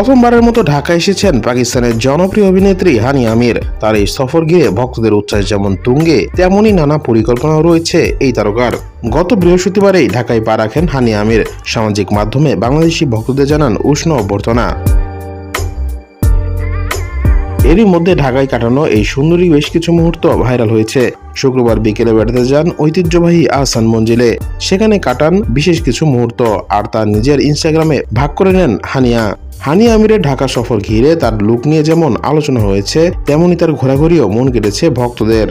প্রথমবারের মতো ঢাকা এসেছেন পাকিস্তানের জনপ্রিয় অভিনেত্রী হানি আমির। তার এই সফর ঘিরে ভক্তদের উচ্ছ্বাস যেমন তুঙ্গে, তেমনই নানা পরিকল্পনাও রয়েছে এই তারকার। গত বৃহস্পতিবারেই ঢাকায় পা রাখেন হানি আমির। সামাজিক মাধ্যমে বাংলাদেশি ভক্তদের জানান উষ্ণ অভ্যর্থনা। এরই মধ্যে ঢাকায় কাটানো এই সুন্দরী বেশ কিছু মুহূর্ত ভাইরাল হয়েছে। শুক্রবার বিকেলে বেড়াতে যান ঐতিহ্যবাহী আহসান মঞ্জিলে। সেখানে কাটান বিশেষ কিছু মুহূর্ত, আর তার নিজের ইনস্টাগ্রামে ভাগ করে নেন হানিয়া। হানিয়া আমিরের ঢাকা সফর ঘিরে তার লুক নিয়ে যেমন আলোচনা হয়েছে তেমনই তার ঘোরাঘুরিও মন কেটেছে ভক্তদের।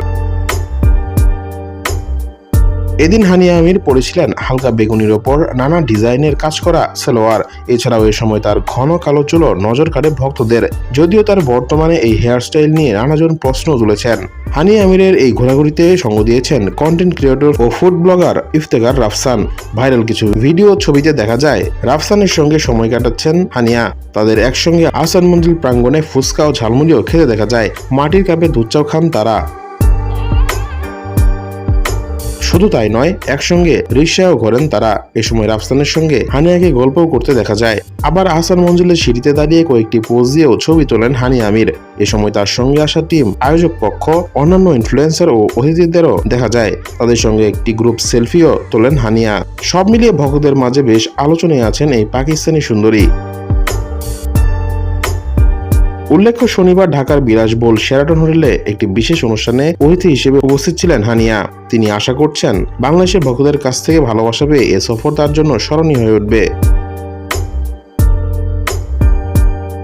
এদিন হানিয়া আমির পরেছিলেন হালকা বেগুনির ওপর নানা ডিজাইনের কাজ করা সালোয়ার। এছাড়াও এ সময় তার ঘন কালো চুলো নজর কাড়ে ভক্তদের। যদিও তার বর্তমানে এই হেয়ারস্টাইল নিয়ে নানাজন প্রশ্ন তুলেছেন। হানিয়া আমিরের এই ঘোরাঘুরিতে সঙ্গ দিয়েছেন কন্টেন্ট ক্রিয়েটর ও food blogger Iftekhar Rafsan. Viral কিছু ভিডিও ছবিতে দেখা যায়, রাফসানের সঙ্গে সময় কাটাচ্ছেন হানিয়া। তাদের একসঙ্গে আসান মঞ্জিল প্রাঙ্গণে ফুচকা ও ঝালমুড়িও খেতে দেখা যায়। মাটির কাপে দুধ চাও খান তারা। শুধু তাই নয়, একসঙ্গে রিক্সাও করেন তারা। এ সময় রাফসানের সঙ্গে হানিয়াকে গল্পও করতে দেখা যায়। আবার আহসান মঞ্জিলের সিঁড়িতে দাঁড়িয়ে কয়েকটি পোজ দিয়েও ছবি তোলেন হানি আমির। এ সময় তার সঙ্গে আসা টিম, আয়োজক পক্ষ, অন্যান্য ইনফ্লুয়েন্সার ও অতিথিদেরও দেখা যায়। তাদের সঙ্গে একটি গ্রুপ সেলফিও তোলেন হানিয়া। সব মিলিয়ে ভক্তদের মাঝে বেশ আলোচনায় আছেন এই পাকিস্তানি সুন্দরী। উল্লেখ্য শনিবার ঢাকার বিলাসবহুল শেরাটন হোটেলে একটি বিশেষ অনুষ্ঠানে অতিথি হিসেবে উপস্থিত ছিলেন হানিয়া। তিনি আশা করছেন, বাংলাদেশের ভক্তদের কাছ থেকে ভালোবাসা পেয়ে এ সফর তার জন্য স্মরণীয় হয়ে উঠবে।